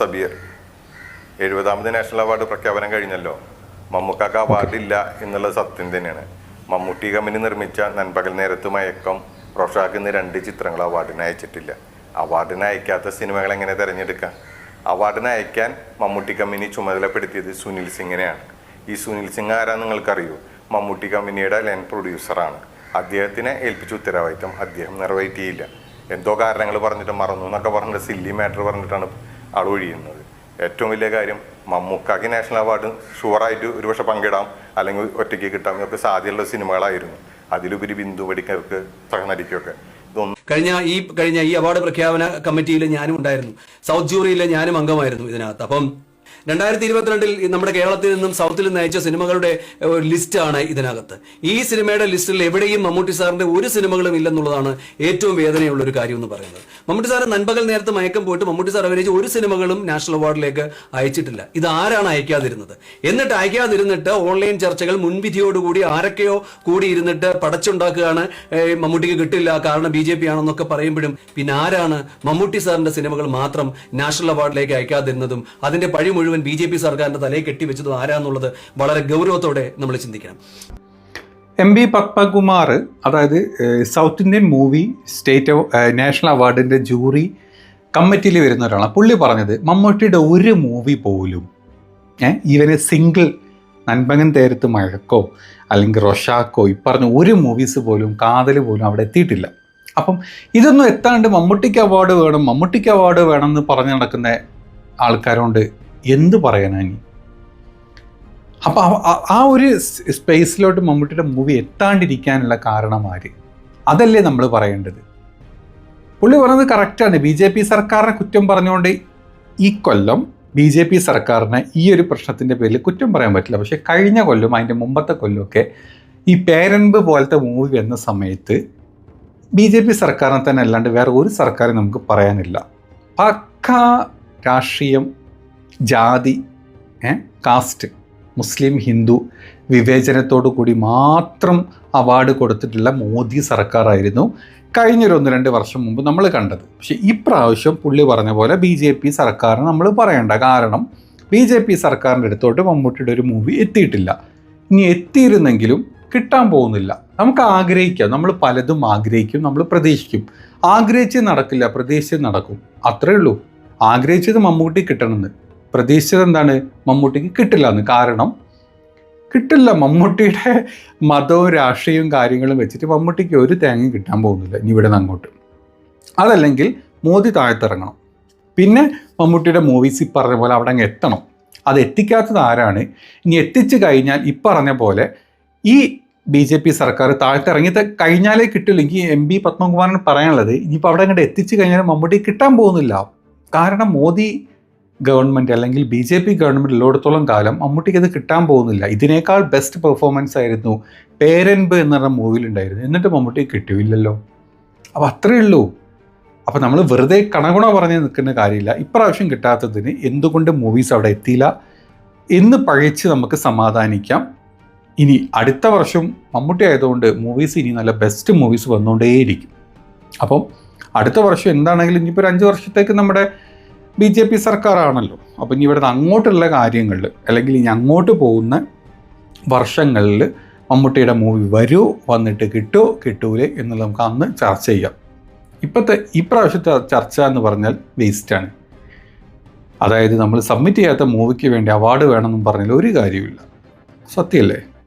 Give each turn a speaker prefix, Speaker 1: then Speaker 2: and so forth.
Speaker 1: Sabeer എഴുപതാമത് national award പ്രഖ്യാപനം കഴിഞ്ഞല്ലോ. മമ്മൂക്കാക്ക് award ഇല്ല എന്നുള്ളത് സത്യം തന്നെയാണ്. മമ്മൂട്ടി കമ്പനി നിർമ്മിച്ച നൻപകൽ നേരത്ത് മയക്കം റോഷാക്ക് രണ്ട് ചിത്രങ്ങൾ അവാർഡിന് അയച്ചിട്ടില്ല. അവാർഡിന് അയക്കാത്ത സിനിമകൾ എങ്ങനെ തിരഞ്ഞെടുക്കാം? അവാർഡിന് അയക്കാൻ മമ്മൂട്ടി കമ്പനി ചുമതലപ്പെടുത്തിയത് സുനിൽ സിംഗിനെയാണ്. ഈ സുനിൽ സിംഗ് ആരാ നിങ്ങൾക്കറിയൂ? മമ്മൂട്ടി കമ്പനിയുടെ ലൈൻ പ്രൊഡ്യൂസറാണ് അദ്ദേഹത്തിനെ ഏൽപ്പിച്ച ഉത്തരവാദിത്തം അദ്ദേഹം നിറവേറ്റിയില്ല എന്തോ കാരണങ്ങൾ പറഞ്ഞിട്ട് മറന്നു എന്നൊക്കെ പറഞ്ഞിട്ട് സില്ലി മാറ്റർ പറഞ്ഞിട്ടാണ് ആൾ ഒഴിയുന്നത്. ഏറ്റവും വലിയ കാര്യം മമ്മൂക്കാക്ക് നാഷണൽ അവാർഡ് ഷുവറായിട്ട് ഒരുപക്ഷെ പങ്കിടാം അല്ലെങ്കിൽ ഒറ്റയ്ക്ക് കിട്ടാം ഒക്കെ സാധ്യതയുള്ള സിനിമകളായിരുന്നു. അതിലുപരി ബിന്ദു പടിക്കർക്ക് സഹനടിക്കൊക്കെ
Speaker 2: കഴിഞ്ഞ ഈ കഴിഞ്ഞ ഈ അവാർഡ് പ്രഖ്യാപന കമ്മിറ്റിയിൽ ഞാനും ഉണ്ടായിരുന്നു. സൗത്ത് ജൂറിയിലെ ഞാനും അംഗമായിരുന്നു ഇതിനകത്ത്. അപ്പം രണ്ടായിരത്തി ഇരുപത്തിരണ്ടിൽ നമ്മുടെ കേരളത്തിൽ നിന്നും സൗത്തിൽ നിന്ന് അയച്ച സിനിമകളുടെ ഒരു ലിസ്റ്റാണ് ഇതിനകത്ത്. ഈ സിനിമയുടെ ലിസ്റ്റിൽ എവിടെയും മമ്മൂട്ടി സാറിന്റെ ഒരു സിനിമകളും ഇല്ലെന്നുള്ളതാണ് ഏറ്റവും വേദനയുള്ള ഒരു കാര്യം എന്ന് പറയുന്നത്. മമ്മൂട്ടി സാറ് നൻപകൽ നേരത്തെ മയക്കം പോയിട്ട് മമ്മൂട്ടി സാർ അഭിനയിച്ച ഒരു സിനിമകളും നാഷണൽ അവാർഡിലേക്ക് അയച്ചിട്ടില്ല. ഇത് ആരാണ് അയക്കാതിരുന്നത്? എന്നിട്ട് അയക്കാതിരുന്നിട്ട് ഓൺലൈൻ ചർച്ചകൾ മുൻവിധിയോടുകൂടി ആരൊക്കെയോ കൂടി ഇരുന്നിട്ട് പടച്ചുണ്ടാക്കുകയാണ് മമ്മൂട്ടിക്ക് കിട്ടില്ല കാരണം ബി ജെ പി ആണെന്നൊക്കെ പറയുമ്പോഴും പിന്നെ ആരാണ് മമ്മൂട്ടി സാറിന്റെ സിനിമകൾ മാത്രം നാഷണൽ അവാർഡിലേക്ക് അയക്കാതിരുന്നതും അതിന്റെ പഴി മുഴുവൻ ബി ജെ പി സർക്കാരിന്റെ തലയിൽ കെട്ടിവെച്ചതും ആരാന്നുള്ളത് വളരെ ഗൗരവത്തോടെ നമ്മൾ ചിന്തിക്കണം.
Speaker 3: എം ബി പത്മകുമാർ അതായത് South Indian movie state national അവാർഡിന്റെ jury കമ്മിറ്റിയിൽ വരുന്ന ഒരാളാണ് പുള്ളി പറഞ്ഞത് മമ്മൂട്ടിയുടെ ഒരു മൂവി പോലും ഇവന് സിംഗിൾ നൻപകൻ തേരത്ത് മഴക്കോ അല്ലെങ്കിൽ റൊഷാക്കോ ഇപ്പറഞ്ഞ പറഞ്ഞ ഒരു മൂവീസ് പോലും കാതൽ പോലും അവിടെ എത്തിയിട്ടില്ല. അപ്പം ഇതൊന്നും എത്താണ്ട് മമ്മൂട്ടിക്ക് അവാർഡ് വേണം മമ്മൂട്ടിക്ക് അവാർഡ് വേണം എന്ന് പറഞ്ഞു നടക്കുന്ന ആൾക്കാരോണ്ട് എന്ത് പറയാനാ ഇനി? അപ്പോൾ ആ ഒരു സ്പേസിലോട്ട് മമ്മൂട്ടിയുടെ മൂവി എത്താണ്ടിരിക്കാനുള്ള കാരണമാര് അതല്ലേ നമ്മൾ പറയേണ്ടത്. പുള്ളി പറഞ്ഞത് കറക്റ്റാണ് ബി ജെ പി സർക്കാരിനെ കുറ്റം പറഞ്ഞുകൊണ്ട് ഈ കൊല്ലം ബി ജെ പി സർക്കാരിനെ ഈ ഒരു പ്രശ്നത്തിന്റെ പേരിൽ കുറ്റം പറയാൻ പറ്റില്ല. പക്ഷേ കഴിഞ്ഞ കൊല്ലം അതിന്റെ മുമ്പത്തെ കൊല്ലമൊക്കെ ഈ പേരൻപ് പോലത്തെ മൂവി വന്ന സമയത്ത് ബി ജെ പി സർക്കാരിനെ തന്നെ അല്ലാണ്ട് വേറെ ഒരു സർക്കാരും നമുക്ക് പറയാനില്ല. പക്ക രാഷ്ട്രീയം ജാതി കാസ്റ്റ് മുസ്ലിം ഹിന്ദു വിവേചനത്തോടു കൂടി മാത്രം അവാർഡ് കൊടുത്തിട്ടുള്ള മോദി സർക്കാരായിരുന്നു. കഴിഞ്ഞൊരു ഒന്ന് രണ്ട് വർഷം മുമ്പ് നമ്മൾ കണ്ടത്. പക്ഷെ ഇപ്രാവശ്യം പുള്ളി പറഞ്ഞ പോലെ ബി ജെ പി സർക്കാരിന് നമ്മൾ പറയണ്ട. കാരണം ബി ജെ പി സർക്കാരിന്റെ അടുത്തോട്ട് മമ്മൂട്ടിയുടെ ഒരു മൂവി എത്തിയിട്ടില്ല. ഇനി എത്തിയിരുന്നെങ്കിലും കിട്ടാൻ പോകുന്നില്ല. നമുക്ക് ആഗ്രഹിക്കാം. നമ്മൾ പലതും ആഗ്രഹിക്കും നമ്മൾ പ്രതീക്ഷിക്കും. ആഗ്രഹിച്ച് നടക്കില്ല പ്രതീക്ഷിച്ച് നടക്കും. അത്രേ ഉള്ളൂ. ആഗ്രഹിച്ചത് മമ്മൂട്ടി കിട്ടണമെന്ന്. പ്രതീക്ഷിച്ചത് എന്താണ്? മമ്മൂട്ടിക്ക് കിട്ടില്ല എന്ന്. കാരണം കിട്ടില്ല. മമ്മൂട്ടിയുടെ മതവും രാഷ്ട്രീയവും കാര്യങ്ങളും വെച്ചിട്ട് മമ്മൂട്ടിക്ക് ഒരു തേങ്ങയും കിട്ടാൻ പോകുന്നില്ല. ഇനി ഇവിടെ നിന്ന് അങ്ങോട്ട്. അതല്ലെങ്കിൽ മോദി താഴത്തിറങ്ങണം. പിന്നെ മമ്മൂട്ടിയുടെ മൂവീസ് ഈ പറഞ്ഞ പോലെ അവിടെ അങ്ങ് എത്തണം. അത് എത്തിക്കാത്തത് ആരാണ്? ഇനി എത്തിച്ചു കഴിഞ്ഞാൽ ഈ പറഞ്ഞ പോലെ ഈ ബി ജെ പി സർക്കാർ താഴ്ത്തിറങ്ങി കഴിഞ്ഞാലേ കിട്ടില്ലെങ്കിൽ എം പി പത്മകുമാറിന് പറയാനുള്ളത് ഇനിയിപ്പോൾ അവിടെ അങ്ങോട്ട് എത്തിച്ചു കഴിഞ്ഞാൽ മമ്മൂട്ടി കിട്ടാൻ പോകുന്നില്ല. കാരണം മോദി ഗവൺമെന്റ് അല്ലെങ്കിൽ ബി ജെ പി ഗവൺമെന്റ് ഉള്ളിടത്തോളം കാലം മമ്മൂട്ടിക്ക് അത് കിട്ടാൻ പോകുന്നില്ല. ഇതിനേക്കാൾ ബെസ്റ്റ് പെർഫോമൻസ് ആയിരുന്നു പേരൻബ് എന്ന് പറഞ്ഞ മൂവിയിലുണ്ടായിരുന്നു എന്നിട്ട് മമ്മൂട്ടി കിട്ടിയില്ലല്ലോ. അപ്പോൾ അത്രയേ ഉള്ളൂ. അപ്പോൾ നമ്മൾ വെറുതെ കണകുണ പറഞ്ഞ് നിൽക്കുന്ന കാര്യമില്ല. ഇപ്രാവശ്യം കിട്ടാത്തതിന് എന്തുകൊണ്ട് മൂവീസ് അവിടെ എത്തിയില്ല എന്ന് പഴിച്ച് നമുക്ക് സമാധാനിക്കാം. ഇനി അടുത്ത വർഷം മമ്മൂട്ടി ആയതുകൊണ്ട് മൂവീസ് ഇനി നല്ല ബെസ്റ്റ് മൂവീസ് വന്നുകൊണ്ടേയിരിക്കും. അപ്പം അടുത്ത വർഷം എന്താണെങ്കിലും ഇനിയിപ്പോൾ ഒരു അഞ്ച് വർഷത്തേക്ക് നമ്മുടെ ബി ജെ പി സർക്കാരാണല്ലോ. അപ്പം ഇനി ഇവിടുന്ന് അങ്ങോട്ടുള്ള കാര്യങ്ങളിൽ അല്ലെങ്കിൽ ഇനി അങ്ങോട്ട് പോകുന്ന വർഷങ്ങളിൽ മമ്മൂട്ടിയുടെ മൂവി വരൂ വന്നിട്ട് കിട്ടുമോ കിട്ടൂലേ എന്നുള്ളത് നമുക്ക് അന്ന് ചർച്ച ചെയ്യാം. ഇപ്പോഴത്തെ ഇപ്രാവശ്യത്തെ ചർച്ച എന്ന് പറഞ്ഞാൽ വേസ്റ്റാണ് അതായത് നമ്മൾ സബ്മിറ്റ് ചെയ്യാത്ത മൂവിക്ക് വേണ്ടി അവാർഡ് വേണമെന്നും പറഞ്ഞാൽ ഒരു കാര്യമില്ല സത്യമല്ലേ?